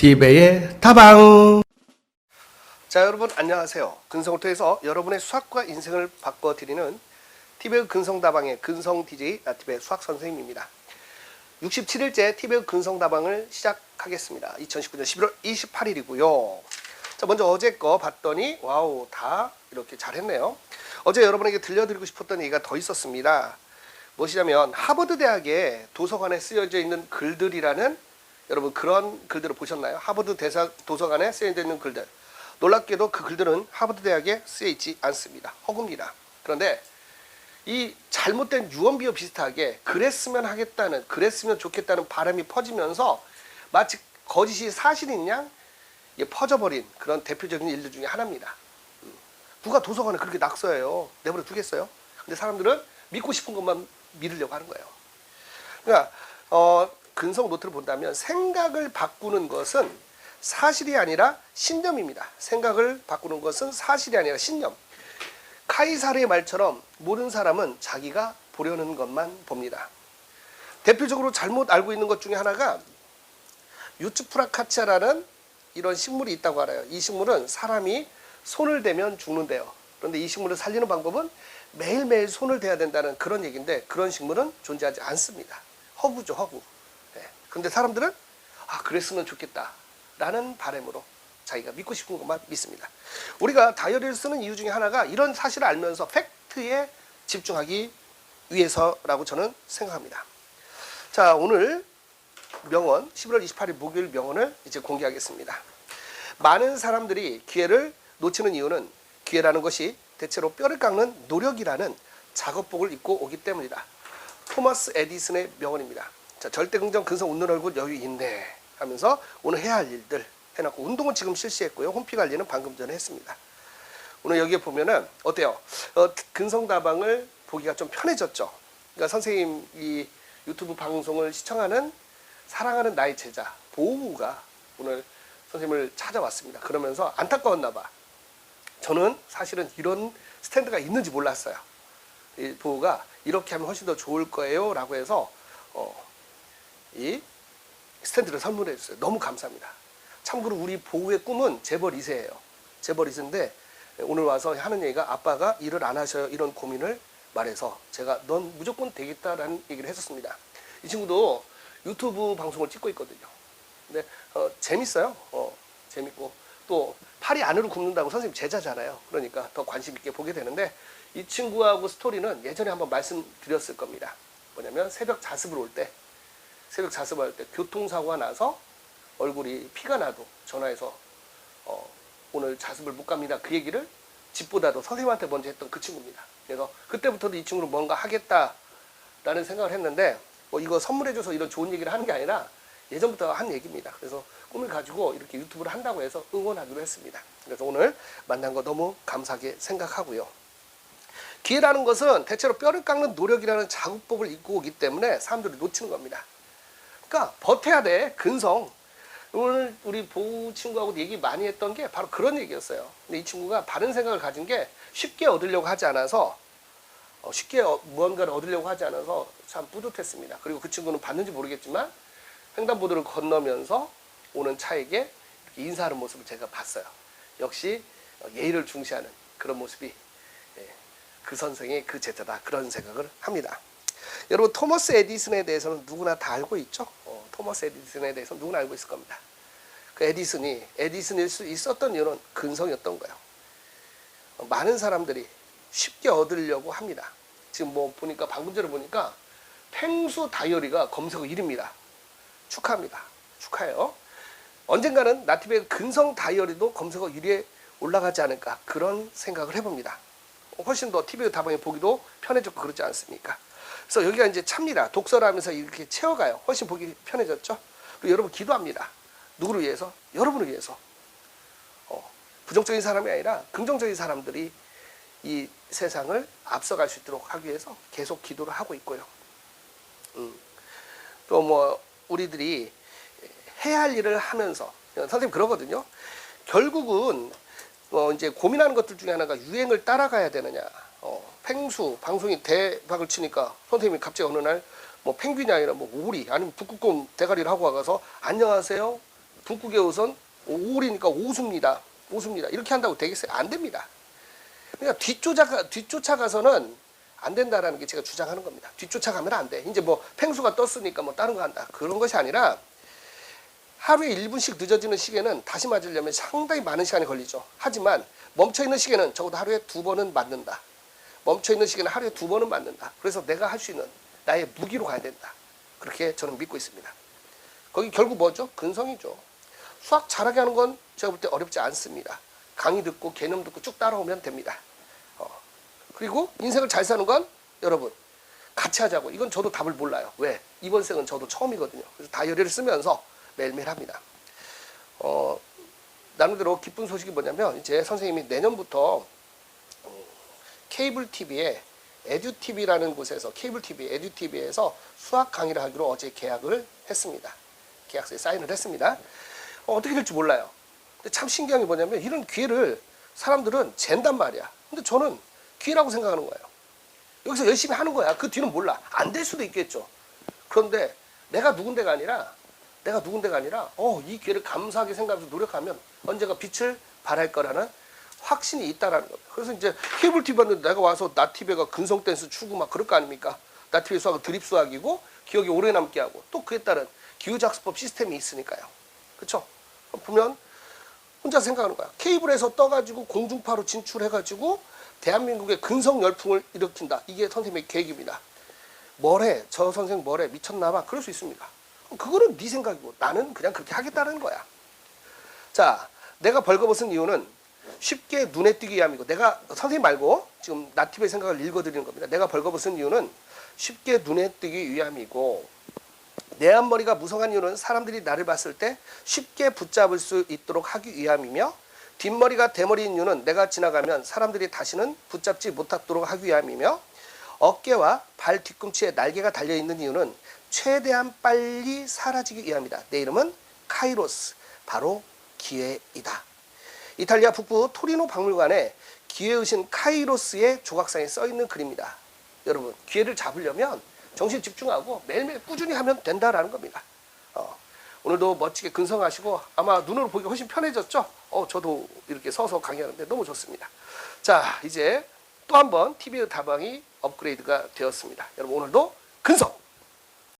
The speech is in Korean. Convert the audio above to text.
디베의 다방. 자 여러분 안녕하세요. 근성을 통해서 여러분의 수학과 인생을 바꿔드리는 티베의 근성다방의 근성 DJ 나티베 수학 선생님입니다. 67일째 티베의 근성다방을 시작하겠습니다. 2019년 11월 28일이고요. 자 먼저 어제 거 봤더니 와우 다 이렇게 잘했네요. 어제 여러분에게 들려드리고 싶었던 얘기가 더 있었습니다. 무엇이냐면 하버드 대학의 도서관에 쓰여져 있는 글들이라는 여러분 그런 글들을 보셨나요? 하버드 대사 도서관에 쓰여져 있는 글들. 놀랍게도 그 글들은 하버드 대학에 쓰여 있지 않습니다. 허구입니다. 그런데 이 잘못된 유언비어 비슷하게 그랬으면 하겠다는 그랬으면 좋겠다는 바람이 퍼지면서 마치 거짓이 사실인 양 퍼져버린 그런 대표적인 일들 중에 하나입니다. 음. 누가 도서관에 그렇게 낙서해요? 내버려 두겠어요? 근데 사람들은 믿고 싶은 것만 믿으려고 하는 거예요. 그러니까 어, 근성 노트를 본다면 생각을 바꾸는 것은 사실이 아니라 신념입니다. 생각을 바꾸는 것은 사실이 아니라 신념. 카이사르의 말처럼 모든 사람은 자기가 보려는 것만 봅니다. 대표적으로 잘못 알고 있는 것 중에 하나가 유츠프라카차라는 이런 식물이 있다고 알아요. 이 식물은 사람이 손을 대면 죽는데요. 그런데 이 식물을 살리는 방법은 매일매일 손을 대야 된다는 그런 얘기인데 그런 식물은 존재하지 않습니다. 허구죠, 허구. 네. 그런데 사람들은 아, 그랬으면 좋겠다. 라는 바람으로 자기가 믿고 싶은 것만 믿습니다. 우리가 다이어리를 쓰는 이유 중에 하나가 이런 사실을 알면서 팩트에 집중하기 위해서라고 저는 생각합니다. 자, 오늘 명언 11월 28일 목요일 명언을 이제 공개하겠습니다. 많은 사람들이 기회를 놓치는 이유는 기회라는 것이 대체로 뼈를 깎는 노력이라는 작업복을 입고 오기 때문이다. 토마스 에디슨의 명언입니다. 자, 절대 긍정 근성 웃는 얼굴 여유 있네 하면서 오늘 해야 할 일들 해놨고 운동은 지금 실시했고요. 홈피 관리는 방금 전에 했습니다. 오늘 여기에 보면은 어때요? 어, 근성 다방을 보기가 좀 편해졌죠. 그러니까 선생님 이 유튜브 방송을 시청하는 사랑하는 나의 제자 보우가 오늘 선생님을 찾아왔습니다. 그러면서 안타까웠나 봐. 저는 사실은 이런 스탠드가 있는지 몰랐어요. 이 보우가 이렇게 하면 훨씬 더 좋을 거예요라고 해서 어, 이 스탠드를 선물해 주세요. 너무 감사합니다. 참고로 우리 보우의 꿈은 재벌 2세예요. 재벌 2세인데 오늘 와서 하는 얘기가 아빠가 일을 안 하셔요. 이런 고민을 말해서 제가 넌 무조건 되겠다라는 얘기를 했었습니다. 이 친구도 유튜브 방송을 찍고 있거든요. 근데 어, 재밌어요. 어, 재밌고 또 팔이 안으로 굽는다고 선생님 제자잖아요. 그러니까 더 관심 있게 보게 되는데 이 친구하고 스토리는 예전에 한번 말씀드렸을 겁니다. 뭐냐면 새벽 자습을 올때 새벽 자습을 할때 교통사고가 나서 얼굴이 피가 나도 전화해서 어, 오늘 자습을 못 갑니다. 그 얘기를 집보다도 선생님한테 먼저 했던 그 친구입니다. 그래서 그때부터도 이 친구는 뭔가 하겠다라는 생각을 했는데 뭐 이거 선물해줘서 이런 좋은 얘기를 하는 게 아니라 예전부터 한 얘기입니다. 그래서 꿈을 가지고 이렇게 유튜브를 한다고 해서 응원하기로 했습니다. 그래서 오늘 만난 거 너무 감사하게 생각하고요. 기회라는 것은 대체로 뼈를 깎는 노력이라는 작업복을 입고 오기 때문에 사람들이 놓치는 겁니다. 그러니까 버텨야 돼. 근성. 오늘 우리 보우 친구하고 얘기 많이 했던 게 바로 그런 얘기였어요. 근데 이 친구가 바른 생각을 가진 게 쉽게 얻으려고 하지 않아서 어, 쉽게 어- 무언가를 얻으려고 하지 않아서 참 뿌듯했습니다. 그리고 그 친구는 봤는지 모르겠지만 횡단보도를 건너면서 오는 차에게 인사하는 모습을 제가 봤어요. 역시 어, 예의를 중시하는 그런 모습이 예, 그 선생의 그 제자다 그런 생각을 합니다. 여러분 토머스 에디슨에 대해서는 누구나 다 알고 있죠. 어, 토머스 에디슨에 대해서 누구나 알고 있을 겁니다. 그 에디슨이 에디슨일 수 있었던 이유는 근성이었던 거예요. 어, 많은 사람들이 쉽게 얻으려고 합니다. 지금 뭐 보니까 방금 전에 보니까 펭수 다이어리가 검색어 1위입니다. 축하합니다. 축하해요. 언젠가는 나티브의 근성 다이어리도 검색어 1위에 올라가지 않을까 그런 생각을 해봅니다. 훨씬 더 TV 다방에 보기도 편해졌고 그렇지 않습니까? 그래서 여기가 이제 찹니다. 독서를 하면서 이렇게 채워가요. 훨씬 보기 편해졌죠. 그리고 여러분 기도합니다. 누구를 위해서? 여러분을 위해서. 어, 부정적인 사람이 아니라 긍정적인 사람들이 이 세상을 앞서갈 수 있도록 하기 위해서 계속 기도를 하고 있고요. 음. 또뭐 우리들이 해야 할 일을 하면서 선생님 그러거든요. 결국은 어 이제 고민하는 것들 중에 하나가 유행을 따라가야 되느냐. 어, 펭수 방송이 대박을 치니까 선생님이 갑자기 어느 날 뭐 펭귄이 아니라 뭐 오리 아니면 북극곰 대가리를 하고 와가서 안녕하세요 북극의 우선 오리니까 오수입니다. 오수입니다. 이렇게 한다고 되겠어요? 안 됩니다. 그러니까 뒤쫓아 뒤쫓아가서는 안 된다라는 게 제가 주장하는 겁니다. 뒤쫓아가면 안 돼. 이제 뭐 팽수가 떴으니까 뭐 다른 거 한다. 그런 것이 아니라 하루에 1분씩 늦어지는 시계는 다시 맞으려면 상당히 많은 시간이 걸리죠. 하지만 멈춰 있는 시계는 적어도 하루에 두 번은 맞는다. 멈춰 있는 시계는 하루에 두 번은 맞는다. 그래서 내가 할 수 있는 나의 무기로 가야 된다. 그렇게 저는 믿고 있습니다. 거기 결국 뭐죠? 근성이죠. 수학 잘하게 하는 건 제가 볼 때 어렵지 않습니다. 강의 듣고 개념 듣고 쭉 따라오면 됩니다. 어. 그리고 인생을 잘 사는 건 여러분 같이 하자고. 이건 저도 답을 몰라요. 왜? 이번 생은 저도 처음이거든요. 그래서 다이어리를 쓰면서 매일매일 합니다. 어, 나름대로 기쁜 소식이 뭐냐면 이제 선생님이 내년부터 어, 케이블 TV에 에듀 TV라는 곳에서 케이블 TV, 에듀 TV에서 수학 강의를 하기로 어제 계약을 했습니다. 계약서에 사인을 했습니다. 어, 어떻게 될지 몰라요. 근데 참 신기한 게 뭐냐면 이런 기회를 사람들은 잰단 말이야. 근데 저는 기회라고 생각하는 거예요. 여기서 열심히 하는 거야. 그 뒤는 몰라. 안 될 수도 있겠죠. 그런데 내가 누군데가 아니라 내가 누군데가 아니라 어, 이 기회를 감사하게 생각하면서 노력하면 언젠가 빛을 발할 거라는 확신이 있다라는 겁니다. 그래서 이제 케이블 TV 봤는데 내가 와서 나티베가 근성 댄스 추고 막 그럴 거 아닙니까? 나티베 수학은 드립 수학이고 기억이 오래 남게 하고 또 그에 따른 기후작습법 시스템이 있으니까요. 그렇죠? 보면 혼자 생각하는 거야. 케이블에서 떠가지고 공중파로 진출해가지고 대한민국의 근성 열풍을 일으킨다. 이게 선생님의 계획입니다. 뭐래? 저 선생 뭐래? 미쳤나봐? 그럴 수 있습니다. 그거는 네 생각이고 나는 그냥 그렇게 하겠다는 거야. 자, 내가 벌거벗은 이유는 쉽게 눈에 띄기 위함이고 내가 선생님 말고 지금 나티브의 생각을 읽어드리는 겁니다. 내가 벌거벗은 이유는 쉽게 눈에 띄기 위함이고 내 앞머리가 무성한 이유는 사람들이 나를 봤을 때 쉽게 붙잡을 수 있도록 하기 위함이며 뒷머리가 대머리인 이유는 내가 지나가면 사람들이 다시는 붙잡지 못하도록 하기 위함이며 어깨와 발 뒤꿈치에 날개가 달려 있는 이유는 최대한 빨리 사라지기 위함이다. 내 이름은 카이로스, 바로 기회이다. 이탈리아 북부 토리노 박물관에 기회의신 카이로스의 조각상에 써 있는 글입니다. 여러분 기회를 잡으려면 정신 집중하고 매일매일 꾸준히 하면 된다라는 겁니다. 어, 오늘도 멋지게 근성하시고 아마 눈으로 보기가 훨씬 편해졌죠? 어, 저도 이렇게 서서 강의하는데 너무 좋습니다. 자, 이제 또 한 번 TV의 다방이 업그레이드가 되었습니다. 여러분 오늘도 근성!